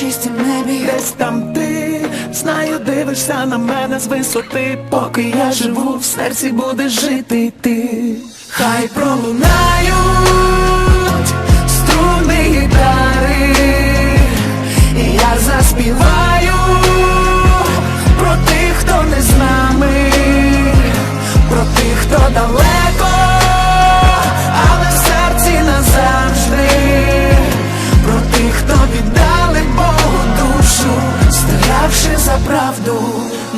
чистім небі. Десь там ти, знаю, дивишся на мене з висоти, поки я живу, в серці будеш жити ти. Хай пролунають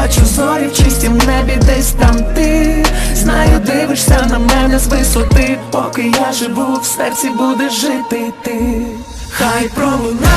бачу зорі в чистім небі, десь там ти. Знаю, дивишся на мене з висоти, поки я живу, в серці будеш жити ти. Хай пролунають